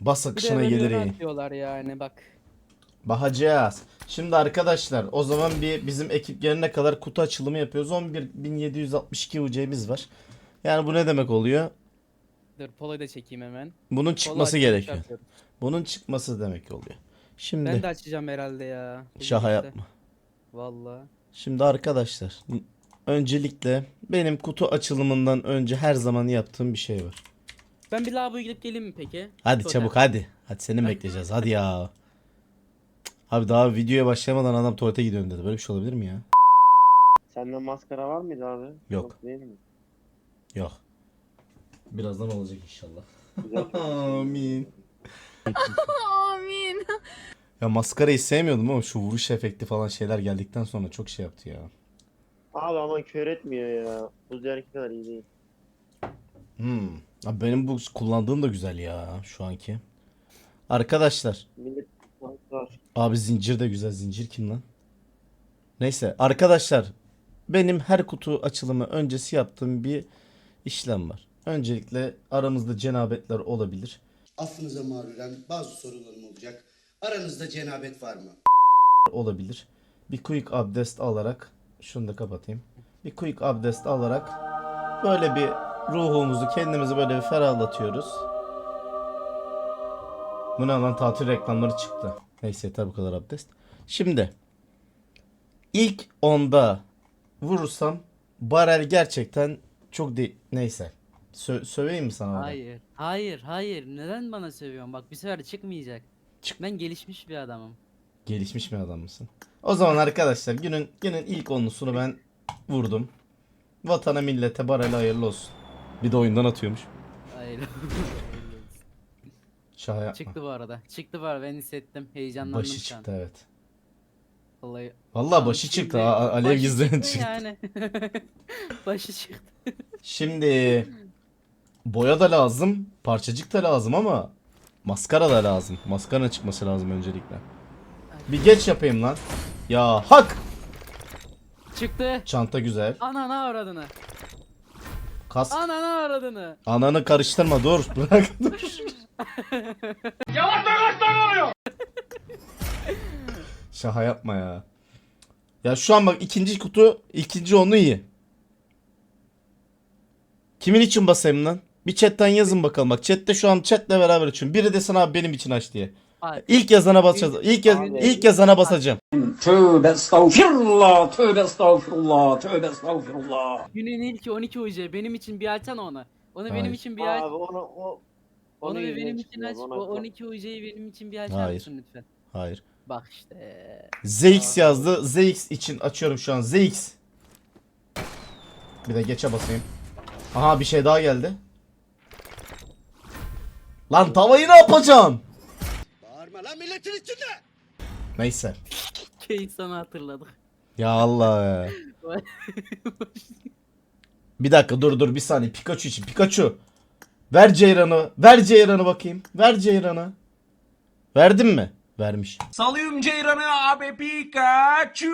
Bas Bir de akışına gelir iyi. atıyorlar yani bak. Bakacağız. Şimdi arkadaşlar o zaman bir bizim ekip gelene kadar kutu açılımı yapıyoruz. 11.762 UC'miz var. Yani bu ne demek oluyor? Dur Polo'yu da çekeyim hemen. Bunun Polo çıkması gerekiyor. Bunun çıkması demek oluyor. Şimdi Ben de açacağım herhalde ya. Bu şaha gidişle. yapma. Valla. Şimdi arkadaşlar öncelikle benim kutu açılımından önce her zaman yaptığım bir şey var. Ben bir lavaboya gidip geleyim mi peki? Hadi Totem. çabuk hadi. Hadi seni bekleyeceğiz. Hadi ya. Abi daha videoya başlamadan adam tuvalete gidiyorum dedi. Böyle bir şey olabilir mi ya? Sende maskara var mıydı abi? Yok. değil mi? Yok. Birazdan olacak inşallah. Güzel. Amin. Amin. Ya maskarayı sevmiyordum ama şu vuruş efekti falan şeyler geldikten sonra çok şey yaptı ya. Abi ama kör etmiyor ya. Bu diğerki kadar iyi değil. Hmm. Abi benim bu kullandığım da güzel ya şu anki. Arkadaşlar. Millet var. Abi zincir de güzel. Zincir kim lan? Neyse arkadaşlar. Benim her kutu açılımı öncesi yaptığım bir işlem var. Öncelikle aramızda cenabetler olabilir. Affınıza mağruren bazı sorularım olacak. Aranızda cenabet var mı? olabilir. Bir quick abdest alarak şunu da kapatayım. Bir quick abdest alarak böyle bir ruhumuzu kendimizi böyle bir ferahlatıyoruz. Bu ne lan tatil reklamları çıktı. Neyse yeter bu kadar abdest. Şimdi ilk onda vurursam Barel gerçekten çok de neyse. Sö- söveyim mi sana? orada? Hayır. Hayır, hayır. Neden bana sövüyorsun? Bak bir sefer çıkmayacak. Çık. Ben gelişmiş bir adamım. Gelişmiş bir adam mısın? O zaman arkadaşlar günün günün ilk onlusunu ben vurdum. Vatana millete barele hayırlı olsun. Bir de oyundan atıyormuş. Hayır. Şaka yapma. Çıktı bu arada. Çıktı bu arada ben hissettim. Heyecanlandım Başı şu an. çıktı evet. Vallahi. Vallahi başı şimdi çıktı. a- Alev başı gizleyen çıktı. Yani. başı çıktı. Şimdi boya da lazım, parçacık da lazım ama maskara da lazım. Maskara çıkması lazım öncelikle. Bir geç yapayım lan. Ya hak! Çıktı. Çanta güzel. Anana aradını. Kask. Anana aradını. Ananı karıştırma dur. Bırak dur. Şaka yapma ya. Ya şu an bak ikinci kutu ikinci onu iyi. Kimin için basayım lan? Bir chatten yazın bakalım bak. Chatte şu an chatle beraber açıyorum. Biri desin abi benim için aç diye. Hayır. İlk yazana basacağız. İlk yaz ilk yazana basacağım. Tövbe estağfurullah, tövbe estağfurullah, tövbe estağfurullah. Günün ilki 12 UC. Benim için bir açsana onu. Onu Hayır. benim için bir aç. Abi onu o Onu bir benim için aç. ona O bak. 12 UC'yi benim için bir açar Hayır. mısın lütfen? Hayır. Bak işte. ZX yazdı. ZX için açıyorum şu an. ZX. Bir de geçe basayım. Aha bir şey daha geldi. Lan tavayı ne yapacağım? Bağırma lan milletin içinde! Neyse. Key sana hatırladık. Ya Allah ya. Bir dakika dur dur bir saniye. Pikachu için. Pikachu. Ver Ceyran'ı. Ver Ceyran'ı bakayım. Ver Ceyran'ı. Verdin mi? Vermiş. Salıyorum ceyranı abi Pikachu.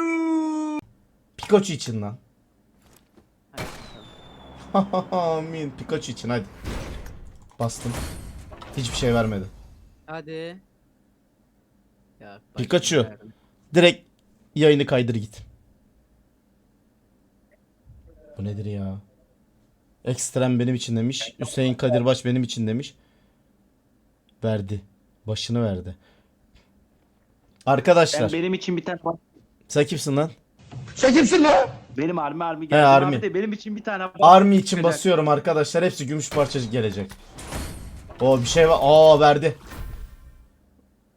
Pikachu için lan. Hadi bakalım. Amin. Pikachu için hadi. Bastım. Hiçbir şey vermedi. Hadi. Ya, bak Pikachu. Direkt yayını kaydır git. Bu nedir ya? Ekstrem benim için demiş. Hüseyin Kadirbaş benim için demiş. Verdi. Başını verdi. Arkadaşlar. Ben benim için bir tane Sen kimsin lan? benim army army He, geldi army. abi de benim için bir tane Army için basıyorum arkadaşlar. Hepsi gümüş parçacık gelecek. O bir şey var. Aa verdi.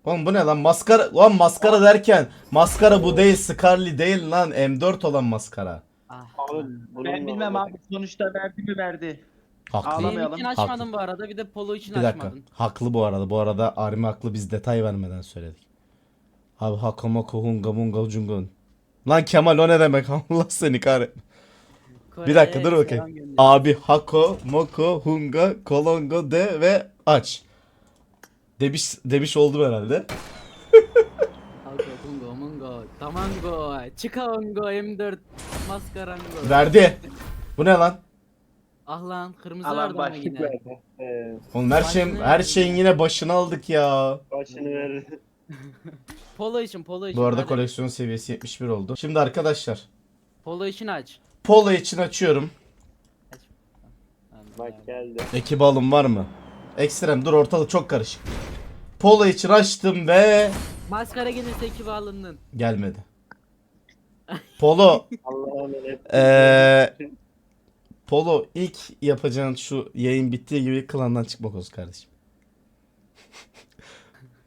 Oğlum bu ne lan? Maskara. Lan maskara derken maskara bu değil. Scarly değil lan. M4 olan maskara. Ah. Abi Ben bilmem abi sonuçta verdi mi verdi. Haklı. Benim için Ağlamayalım. açmadın bu arada bir de polo için Bir dakika. açmadın. Haklı bu arada. Bu arada Army haklı. Biz detay vermeden söyledik. Abi hakamako hunga munga cungun. Lan Kemal o ne demek? Allah seni kahretme. Bir dakika dur Kore'ye bakayım. selam gönder. Abi hako moko hunga kolongo de ve aç. Demiş demiş oldum herhalde. Mungo, Tamango, Chikaongo, M4, Maskarango. Verdi. Bu ne lan? Ah lan kırmızı Alan verdi ama başlık yine. verdi. Ee, Oğlum her şeyin, her şeyin yine başını aldık ya. başını verdi. Polo için polo için. Bu arada hadi. koleksiyon seviyesi 71 oldu. Şimdi arkadaşlar Polo için aç. polo için açıyorum. Bak geldi. Ekip alım var mı? Ekstrem dur ortalık çok karışık. Polo için açtım ve Maskara gelirse ekibi alındın. gelmedi. Polo Allah'a emanet. Eee Polo ilk yapacağın şu yayın bittiği gibi klandan çıkmak olsun kardeşim.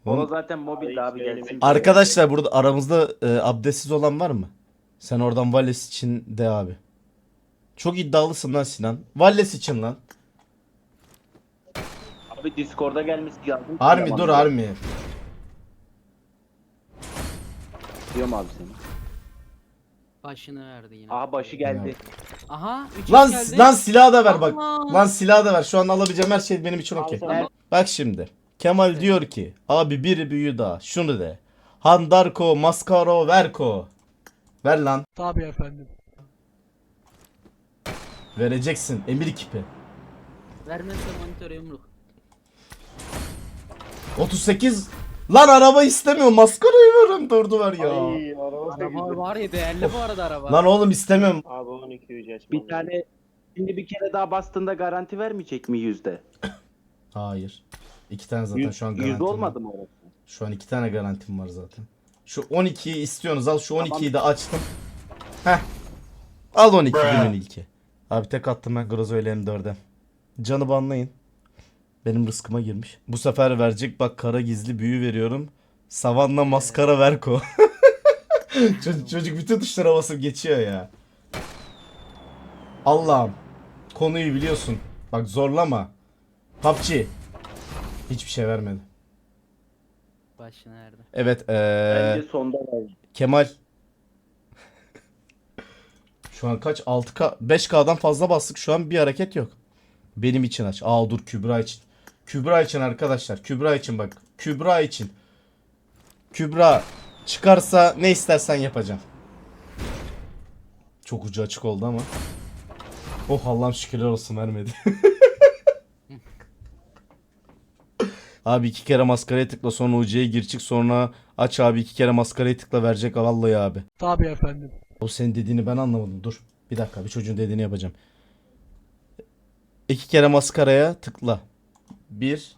Onu Oğlum, zaten mobilde abi gelsin. Arkadaşlar burada aramızda e, abdestsiz olan var mı? Sen oradan Valles için de abi. Çok iddialısın lan Sinan. Valles için lan. Abi Discord'a gelmesi lazım. Army dur Army. Diyorum abi seni. Başını verdi yine. Aha başı geldi. Aha 3 Lan geldi. lan silahı da ver bak. Allah. Lan silahı da ver. Şu an alabileceğim her şey benim için okey. Bak şimdi. Kemal diyor ki abi bir büyü daha şunu de. Handarko, Maskaro, Verko. Ver lan. Tabii efendim. Vereceksin. Emir kipi. Vermezse monitöre yumruk. 38. Lan araba istemiyor. Maskarayı verin durdu ver ya. Ay araba Araba var ya değerli bu arada araba. Lan oğlum istemiyorum. Abi 12 yüce açmam. Bir tane şimdi bir kere daha bastığında garanti vermeyecek mi yüzde? Hayır. İki tane zaten şu an Yüz, garantim yüzde olmadı mı orası? Şu an iki tane garantim var zaten. Şu 12'yi istiyorsunuz al şu Tamam. 12'yi de açtım. Heh. Al 12 günün ilki. Abi tek attım ben Grozo ile M4'e. Canı banlayın. Benim rızkıma girmiş. Bu sefer verecek bak kara gizli büyü veriyorum. Savanna maskara verko. çocuk, çocuk bütün tuşlara basıp geçiyor ya. Allah'ım. Konuyu biliyorsun. Bak zorlama. PUBG. Hiçbir şey vermedi. Başını verdi. Evet ee, Bence sonda verdi. Kemal. Şu an kaç? 6K 5K'dan fazla bastık. Şu an bir hareket yok. Benim için aç. Aa dur Kübra için. Kübra için arkadaşlar. Kübra için bak. Kübra için. Kübra çıkarsa ne istersen yapacağım. Çok ucu açık oldu ama. Oh Allah'ım şükürler olsun vermedi. Abi iki kere maskaraya tıkla sonra UC'ye gir çık sonra aç abi iki kere maskaraya tıkla verecek vallahi abi. Tabii efendim. O senin dediğini ben anlamadım dur. Bir dakika bir çocuğun dediğini yapacağım. İki kere maskaraya tıkla. Bir,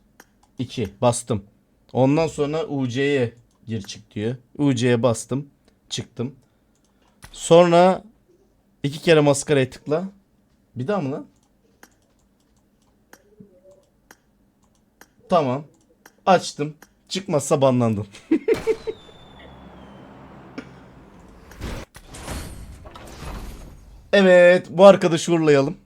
iki bastım. Ondan sonra UC'ye gir çık diyor. UC'ye bastım. Çıktım. Sonra iki kere maskaraya tıkla. Bir daha mı lan? Tamam. Açtım. Çıkmazsa banlandım. Evet, bu arkadaşı uğurlayalım.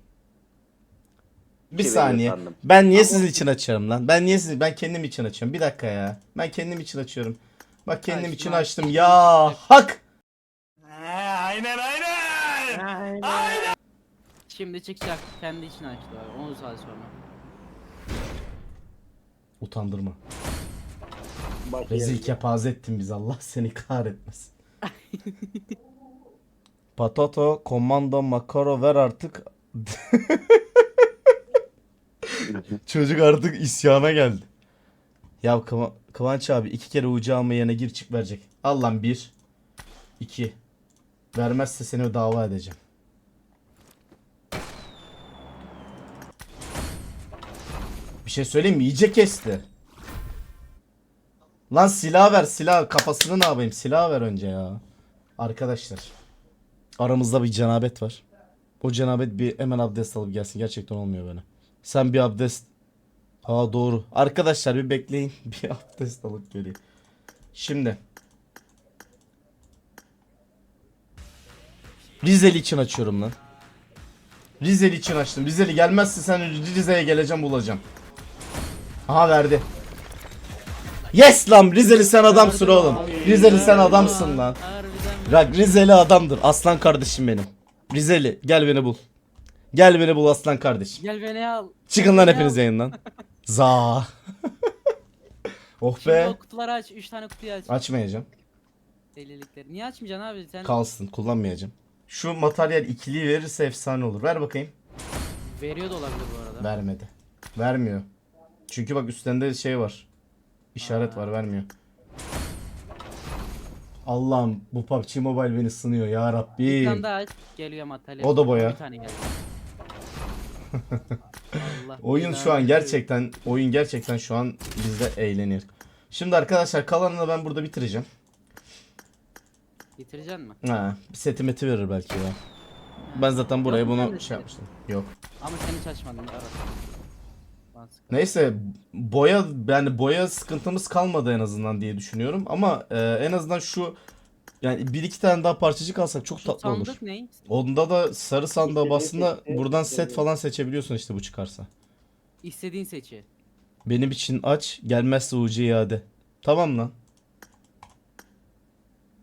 Bir saniye. sandım. Ben niye sizin için açıyorum lan? Ben niye sizin ben kendim için açıyorum. Bir dakika ya. Ben kendim için açıyorum. Bak kendim Açma. için açtım. Ya hak. Şimdi çıkacak. Kendi için açtı abi. 10 saat sonra. Utandırma. Bak Rezil kepaze ettin bizi. Allah seni kahretmesin. Patato, komando, makaro ver artık. Çocuk artık isyana geldi. Ya Kıva- Kıvanç abi iki kere ucu alma yerine gir çık verecek. Al lan bir. iki. Vermezse seni dava edeceğim. Bir şey söyleyeyim mi? İyice kesti. Lan silah ver silah. Kafasını ne yapayım? Silah ver önce ya. Arkadaşlar. Aramızda bir cenabet var. O cenabet bir hemen abdest alıp gelsin. Gerçekten olmuyor böyle. Sen bir abdest... Aa doğru. Arkadaşlar bir bekleyin. Bir abdest alıp geleyim. Şimdi. Rizeli için açıyorum lan. Rizeli için açtım. Rizeli gelmezse sen Rize'ye geleceğim bulacağım. Aha verdi. Yes lan Rizeli sen adamsın oğlum. Rizeli sen adamsın lan. Rizeli adamdır. Aslan kardeşim benim. Rizeli gel beni bul. Gel beni bul aslan kardeşim. Gel beni al. Çıkın lan hepiniz al. yayından. Za. oh Şimdi be. o kutuları aç. 3 tane kutuyu aç. Açmayacağım. Delilikleri. Niye açmayacaksın abi? Sen Kalsın kullanmayacağım. Şu materyal ikiliyi verirse efsane olur. Ver bakayım. Veriyor da olabilir bu arada. Vermedi. Vermiyor. Çünkü bak üstünde şey var. İşaret var vermiyor. Allah'ım bu PUBG Mobile beni sınıyor ya Bir Rabbi. tane daha aç. Geliyor Matalya. O da boya. Bir tane geldi. Oyun şu an gerçekten oyun gerçekten şu an bizde eğlenir. Şimdi arkadaşlar kalanını ben burada bitireceğim. Bitireceksin mi? Ha, bir seti meti verir belki ya. Ben zaten buraya Yok bunu sende şey yapmıştım. Yok. Ama sen hiç açmadın. Ara. Neyse boya yani boya sıkıntımız kalmadı en azından diye düşünüyorum ama e, en azından şu yani bir iki tane daha parçacık alsak çok Şu tatlı olur. sandık ne? Onda da sarı sandığa bastığında buradan set falan seçebiliyorsun işte bu çıkarsa. İstediğin seçi. Benim için aç gelmezse UC iade. Tamam lan.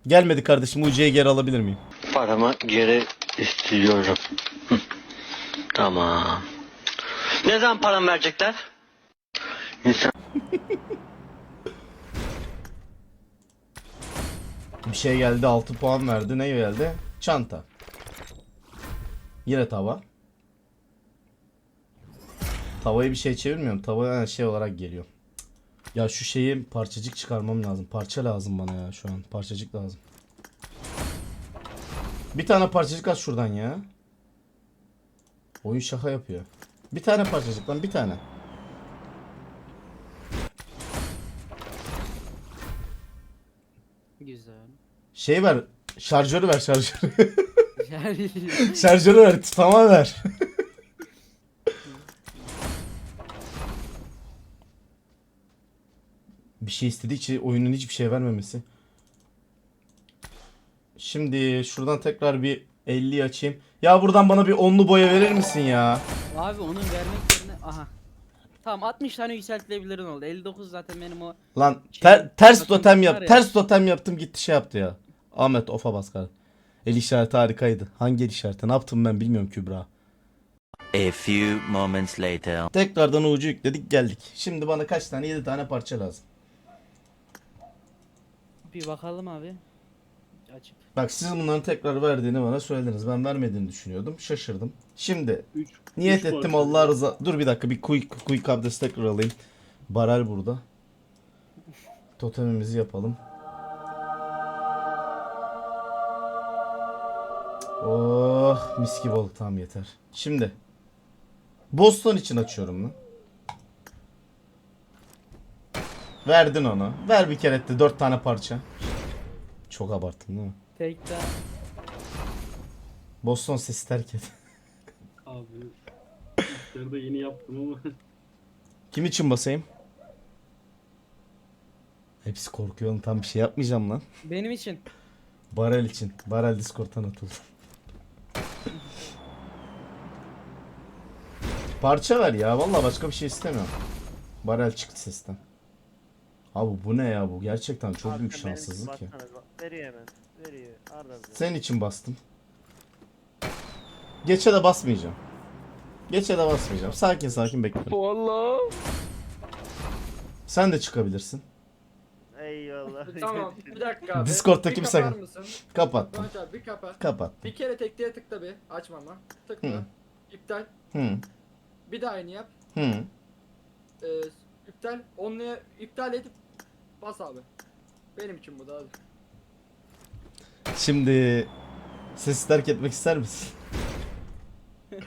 Gelmedi kardeşim UC'yi geri alabilir miyim? Paramı geri istiyorum. Hı. Tamam. Ne zaman param verecekler? İnsan Bir şey geldi 6 puan verdi. Ne geldi? Çanta. Yine tava. Tavayı bir şey çevirmiyorum. Tava şey olarak geliyor. Ya şu şeyi parçacık çıkarmam lazım. Parça lazım bana ya şu an. Parçacık lazım. Bir tane parçacık at şuradan ya. Oyun şaka yapıyor. Bir tane parçacık lan bir tane. Şey ver. Şarjörü ver şarjörü. Şarjörü ver. Tamam ver. bir şey istedikçe oyunun hiçbir şey vermemesi. Şimdi şuradan tekrar bir 50 açayım. Ya buradan bana bir onlu boya verir misin ya? abi onun vermek yerine aha. Tamam 60 tane yükseltilebilirin oldu. 59 zaten benim o Lan Şey, ter- ters totem yap. ya. Ters totem yaptım gitti şey yaptı ya. Ahmet ofa bas kardeşim. El işareti harikaydı. Hangi el işareti? Ne yaptım ben bilmiyorum Kübra. A few moments later. Tekrardan ucu yükledik geldik. Şimdi bana kaç tane? 7 tane parça lazım. bir bakalım abi. Açıp. Bak siz bunların tekrar verdiğini bana söylediniz. Ben vermediğini düşünüyordum. Şaşırdım. Şimdi Üç, niyet üç ettim parça. Allah rıza. Dur bir dakika bir quick quick abdest tekrar alayım. Barel burada. Totemimizi yapalım. Oh mis gibi oldu tamam yeter. Şimdi Boston için açıyorum lan. Verdin onu. Ver bir kere etti dört tane parça. Çok abarttım değil mi? Tek daha. Boston sesi terk et. Abi. De yeni yaptım ama. Kim için basayım? Hepsi korkuyor oğlum tam bir şey yapmayacağım lan. Benim için. Barel için. Barel Discord'dan atıldı. Parça ver ya. Vallahi başka bir şey istemiyorum. Barel çıktı sesten. Abi bu ne ya bu? Gerçekten çok Abi büyük sen benim için şanssızlık ya. baksana, bak, Veriyor hemen. Veriyor. Arda bize. Senin için bastım. Geçe de basmayacağım. Geçe de basmayacağım. Sakin sakin bekliyorum. Allah. Sen de çıkabilirsin. Eyvallah. Tamam bir dakika abi. Discord'da Bir kimse- kapar mısın? Kapattım. Abi bir kapat. Kapat. Bir kere tekliğe tıkla bir açmama. Tıkla. Hı. İptal. Hı. Bir daha aynı yap. Hı. Ee, iptal. Onluya iptal edip bas abi. Benim için bu da abi. Şimdi sesi terk etmek ister misin?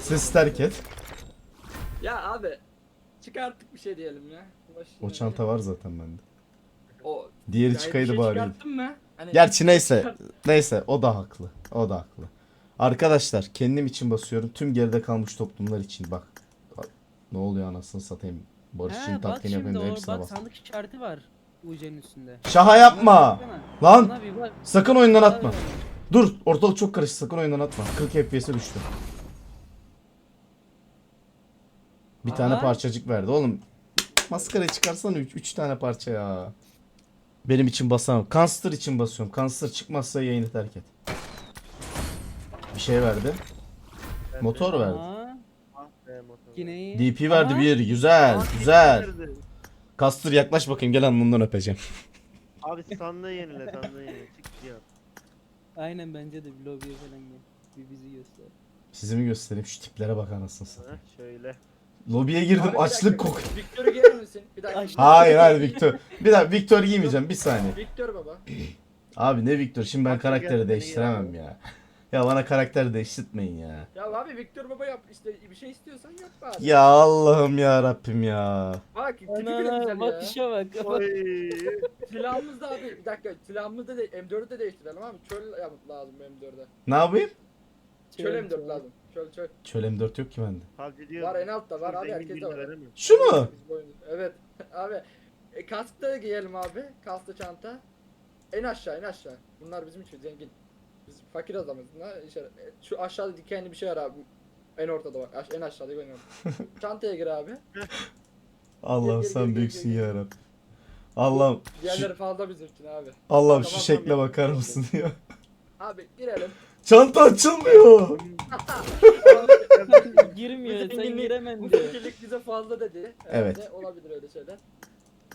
Sesi terk et. ya abi çıkarttık bir şey diyelim ya. Boş O çanta var zaten bende. O Diğeri bir çıkaydı şey bari. çıkarttın mı? Hani Gerçi neyse. Neyse o da haklı. O da haklı. Arkadaşlar kendim için basıyorum. Tüm geride kalmış toplumlar için bak. Bak, Ne oluyor anasını satayım. Barış için He bak tatlını yapayım o hepsine bak sandık işareti var. UC'nin üstünde. Şaha yapma. Lan bak. sakın oyundan atma. Dur ortalık çok karıştı sakın oyundan atma. 40 FPS'e düştü. Bir tane Aha. parçacık verdi oğlum. Maskarayı çıkarsana 3 tane parça ya. Benim için basamam. Kanster için basıyorum. Kanster çıkmazsa yayını terk et. Bir şey verdi. Motor verdi. Aa, Ah yine iyi. DP verdi bir. Güzel. Ah, Güzel. Kastır yaklaş bakayım gel alnından öpeceğim. Abi sandığı yenile sandığı yenile. Çık ya. Aynen bence de bir lobiye falan gel. Bir bizi göster. Çizimi göstereyim şu tiplere bak anasını satayım. Ha, şöyle. Lobiye girdim Abi açlık dakika, kok. Victor'u gelir misin? Bir dakika. Hayır hayır Victor. Bir dakika Victor giymeyeceğim bir saniye. Victor baba. Abi ne Victor şimdi ben karakteri değiştiremem ya. Ya bana karakter değiştirmeyin ya. Ya abi Victor baba yap işte bir şey istiyorsan yap abi. Ya Allah'ım ya Rabbim ya. Bak tipi bile güzel ana ya. bakışa bak. Oy. Silahımız da abi bir dakika silahımızı da M4'ü de değiştirelim abi. Çöl yap lazım M4'e. Ne yapayım? Çöl M4 lazım. Çöl çöl. Çöl M4 yok ki bende. Diyor. Var en altta var abi herkeste var. Şu mu? Biz bu oyunu- Evet. abi e, kask da giyelim abi. Kasklı çanta. En aşağı en aşağı. Bunlar bizim için zengin. Biz fakir adamız. Ne Şu aşağıda dikenli bir şey var abi. En ortada bak. Aş- en aşağıda en ortada. Çantaya gir abi. Allah'ım Gel, gel, sen gel, büyüksün gel, ya Rabbim. Allah'ım şu, Diğerleri fazla bizim için abi. Allah'ım şu Tamam, şekle tamam, bakar mısın ya. Abi girelim. Çanta açılmıyor. Girmiyor sen zenginlik- giremem Bu diyor. fakirlik bize fazla dedi. Evet. Herhalde Olabilir öyle şeyler.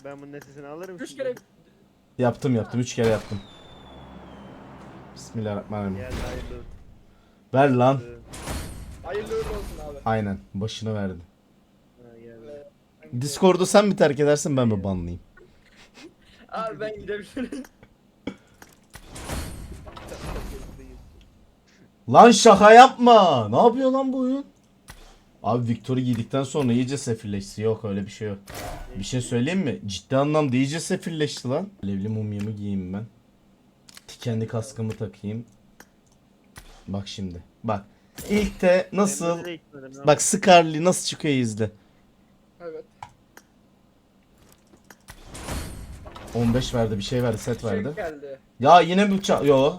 Ben bunun nesesini alırım. Üç şimdi. kere Yaptım yaptım. Üç kere yaptım. Bismillahirrahmanirrahim. Geldi hayırlı. Ver lan. hayırlı uğurlu olsun abi. Aynen. Başını verdi. Ha, Discord'u sen mi terk edersin ben mi banlayayım? Abi ben gidebilirim. Lan şaka yapma. Ne yapıyor lan bu oyun? Abi Victor'u giydikten sonra iyice sefilleşti. Yok öyle bir şey yok. Bir şey söyleyeyim mi? Ciddi anlamda iyice sefilleşti lan. Alevli mumyamı giyeyim ben. Dikenli kaskımı takayım. Bak şimdi. Bak. İlk de nasıl... Bak Scarly nasıl çıkıyor izle. Evet. 15 verdi bir şey verdi set verdi. Şey geldi. Ya yine bir ça- Yo.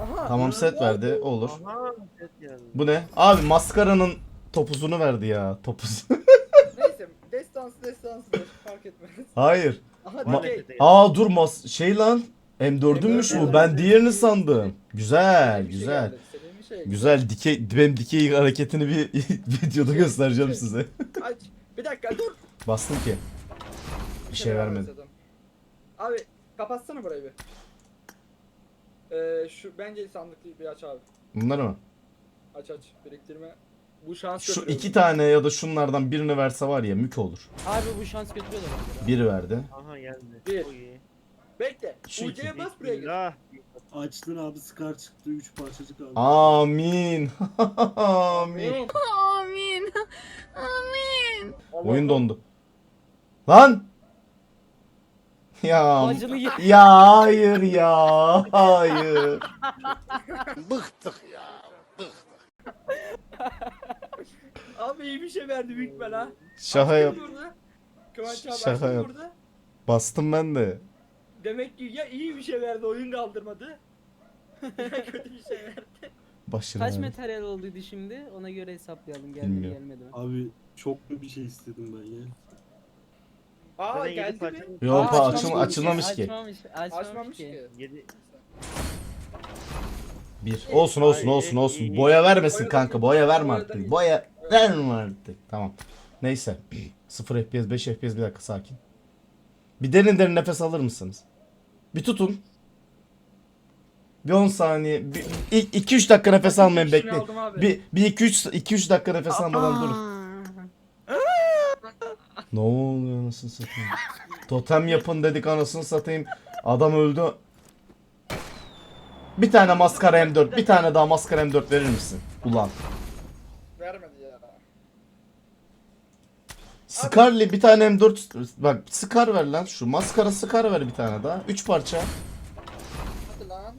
Aha. Tamam set verdi olur. Aha, geldi. Bu ne? Abi maskaranın topuzunu verdi ya. Topuz. Neyse destansı destansı fark etmez. Hayır. Aha Ma- dikey. Aa dur mas şey lan. M4'ünmüş bu. Ben diğerini sandım. Güzel, şey güzel. istediğim bir şey. Güzel dikey benim dikey hareketini bir videoda göstereceğim size. Aç. Bir dakika dur. Bastım ki. Bir şey vermedi. Abi kapatsana burayı bir. Ee, şu bence sandıklı bir aç abi. Bunlar mı? Aç aç biriktirme. Bu şans Şu götürüyor iki bizi. tane ya da şunlardan birini verse var ya mük olur. Abi bu şans götürüyorlar. Biri verdi. Aha geldi. Bir. İyi. Bekle. UC'ye bas buraya. Bismillah. Açtın abi Scar çıktı 3 parçacık aldı. Amin. Amin. Amin. Amin. Oyun dondu. Lan! Ya Bacını ye- ya hayır ya hayır. Abi iyi bir şey verdi büyük ben ha. Şaka yap. Burada. Kıvanç abi Şaka açtın yap. burada. Bastım ben de. Demek ki ya iyi bir şey verdi oyun kaldırmadı. ya kötü bir şey verdi. Başını Kaç verdi. materyal olduydu şimdi? Ona göre hesaplayalım. Geldi mi Bilmiyorum. gelmedi mi? Abi çok mu bir şey istedim ben ya. Aa yedi geldi mi? parça- Yok Aa, açıl açmamış açılmamış ki. Açmamış, açmamış, Açmamış ki. ki. Yedi. Bir. Olsun olsun Ay, olsun iyi, olsun. iyi. Boya vermesin Boya da kanka. Boya verme Boya artık. iyi. Boya verme artık. Tamam. Neyse. 0 FPS 5 FPS bir dakika sakin. Bir derin derin nefes alır mısınız? Bir tutun. Bir 10 saniye. Bir, 2-3 dakika nefes almayın bekleyin. Bir, bir 2-3 2-3 dakika nefes almadan durun. Ne oluyor anasını satayım? Totem yapın dedik anasını satayım. Adam öldü. Bir tane maskara M4, bir tane daha maskara M4 verir misin? Ulan. Vermedi ya. Scar'li bir tane M4 bak Scar ver lan şu maskara Scar ver bir tane daha. 3 parça. Hadi lan.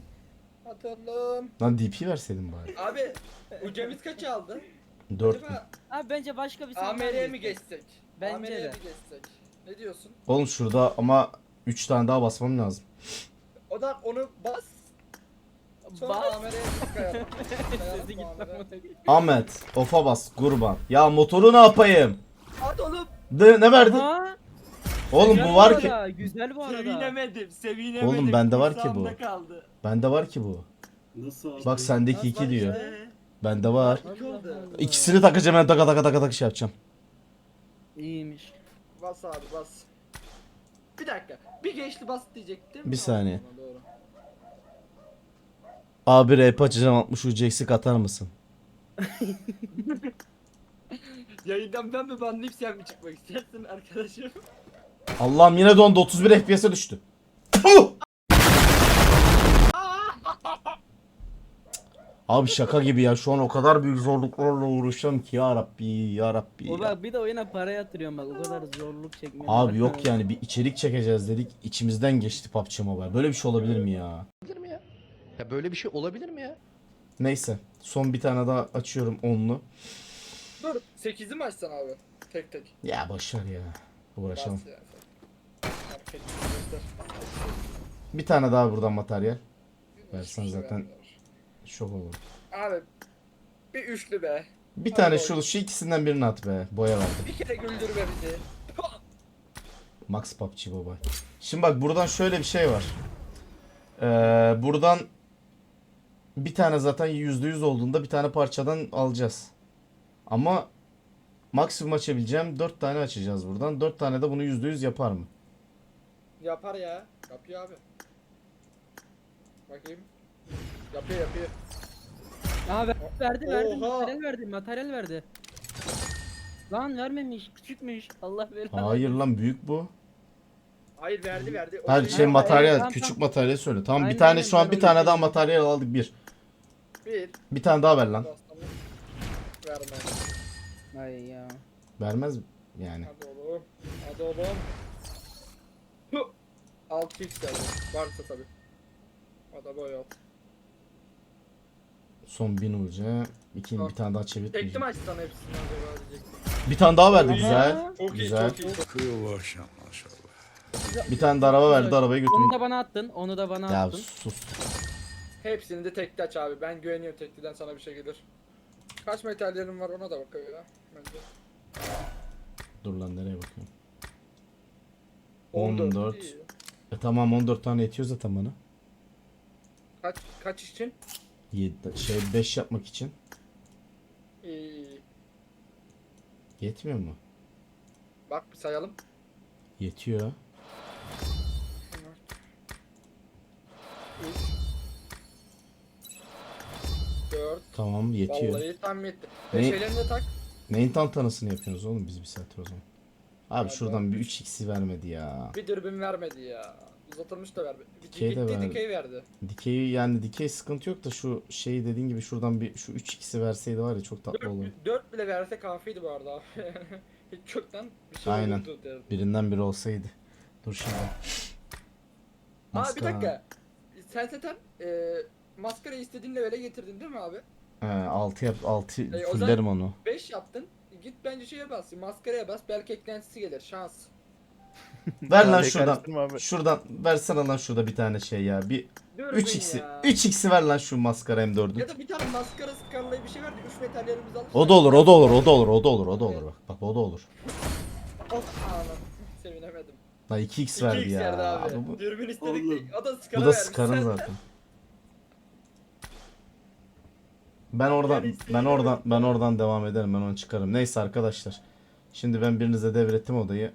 Atalım. Lan DP verseydin bari. Abi Ucemiz kaç aldı? 4 Acaba Abi bence başka bir AMR'ye mi geçsek? Bence AMR'ye de. mi geçsek? Ne diyorsun? Oğlum şurada ama 3 tane daha basmam lazım. O da onu bas. Sonra Bas. AMR'ye Sesi. Ahmet, ofa bas kurban. Ya motoru ne yapayım? At oğlum. De, ne verdin? Ha? Oğlum Güzel bu var ki. arada, Güzel bu arada. Sevinemedim, sevinemedim. Oğlum bende var ki bu. Kursağımda kaldı. Bende var ki bu. Nasıl abi? Bak sendeki Nasıl 2 var diyor. işte? Bende var. İki oldu. İkisini takacağım ben taka taka taka taka şey yapacağım. İyiymiş. Bas abi bas. Bir dakika. Bir geçti bas diyecektim. Bir saniye. Tamam, Doğru. Abi rap açacağım 60 ucu eksik atar mısın? Yayından ben mi banlayıp sen mi çıkmak istersin arkadaşım? Allah'ım yine dondu 31 FPS'e düştü. Puh! Abi şaka gibi ya şu an o kadar büyük zorluklarla uğraşıyorum ki ya Rabbi ya Rabbi. O ya. bak bir de oyuna para yatırıyorum bak o kadar zorluk çekmiyorum. Abi yok yani bir içerik çekeceğiz dedik içimizden geçti PUBG Mobile. Böyle bir şey olabilir mi ya? Ya böyle bir şey olabilir mi ya? Neyse son bir tane daha açıyorum onlu. Dur 8'i mi açsan abi? Tek tek. Ya boşver ya. Bas göster. Bir tane daha buradan materyal. Versen zaten şok olur. Abi bir üçlü be. Bir tane Abi, şu, şu ikisinden birini at be. Boya verdim. Bir kere güldür be bizi. Max PUBG Mobile. Şimdi bak buradan şöyle bir şey var. Ee, buradan bir tane zaten %100 olduğunda bir tane parçadan alacağız. Ama maksimum açabileceğim 4 tane açacağız buradan. 4 tane de bunu %100 yapar mı? Yapar ya. Yapıyor abi. Bakayım. Yapıyor yapıyor. Aa ver- verdi verdi Oha! materyal verdi materyal verdi. Lan vermemiş küçükmüş Allah belanı. Hayır lan büyük bu. Hayır verdi verdi. Her şeyi- şey materyal, tamam, küçük tamam. materyal söyle. Tamam bir Aynen, tane aynen, şu an ben bir onu tane daha materyal aldık bir. Bir. Bir tane daha ver lan. Verme. Ay ya. Vermez yani. Hadi oğlum. Hadi oğlum. Hı. 6x geldi. Varsa tabi. Da boy alt. Son 1000 uca. İki, bir tane daha Tekli mi çevirtmeyeceğim. açsan hepsini acaba diyecektim. Bir tane daha verdi güzel. Çok iyi Güzel. çok iyi. Çok... Bir tane de araba verdi arabayı Onu götürdüm. da bana attın onu da bana Ya attın. sus. Hepsini de tekli aç abi. Ben güveniyorum tekliden sana bir şey gelir. Kaç metallerim var ona da bakıyor ya. Bence. Dur lan nereye bakıyorum. 14. 14. iyi. E tamam 14 tane yetiyor zaten bana. Kaç kaç için? 7, şey 5 yapmak için. İyi. Yetmiyor mu? Bak bir sayalım. Yetiyor. 4. Tamam yetiyor. Vallahi tahmin ettim. Ne? Ne? Şeylerini de tak. Neyin tantanasını yapıyoruz oğlum biz bir saattir o zaman. Abi Hadi şuradan bir abi. 3x'i vermedi ya. Bir dürbün vermedi ya. Uzatılmış da vermedi. Dikey de verdi. dikey verdi. Dikeyi yani dikey sıkıntı yok da şu şeyi dediğin gibi şuradan bir şu 3x'i verseydi var ya çok tatlı olur. 4 bile verse kafiydi bu arada abi. Hiç çoktan bir şey Aynen. olurdu derdim. Birinden biri olsaydı. Dur şimdi. Aa bir dakika. Sen zaten e, maskarayı istediğin levele getirdin değil mi abi? He 6 yap 6 E, o fullerim onu. 5 yaptın. Git bence şeye bas. Maskaraya bas. Belki eklentisi gelir. Şans. Ver lan şuradan. Şuradan versene lan şurada bir tane şey ya. Bir Dürbün 3x'i. ya. 3x'i ver lan şu maskara M4'ün. Ya da bir tane maskara skarlayı bir şey verdi. 3 metallerimizi alırsak. O da olur, o da olur, o da olur, o da olur, o da olur bak. Bak o da olur. Of anam. Sevinemedim. Lan 2x 2x verdi verdi ya. abi. Abi bu- Dürbün istedik. Oğlum. O da skara Bu da vermiş. sıkarım Sen- zaten. Ben oradan ben oradan ben oradan devam ederim. Ben onu çıkarım. Neyse arkadaşlar. Şimdi ben birinize devrettim odayı.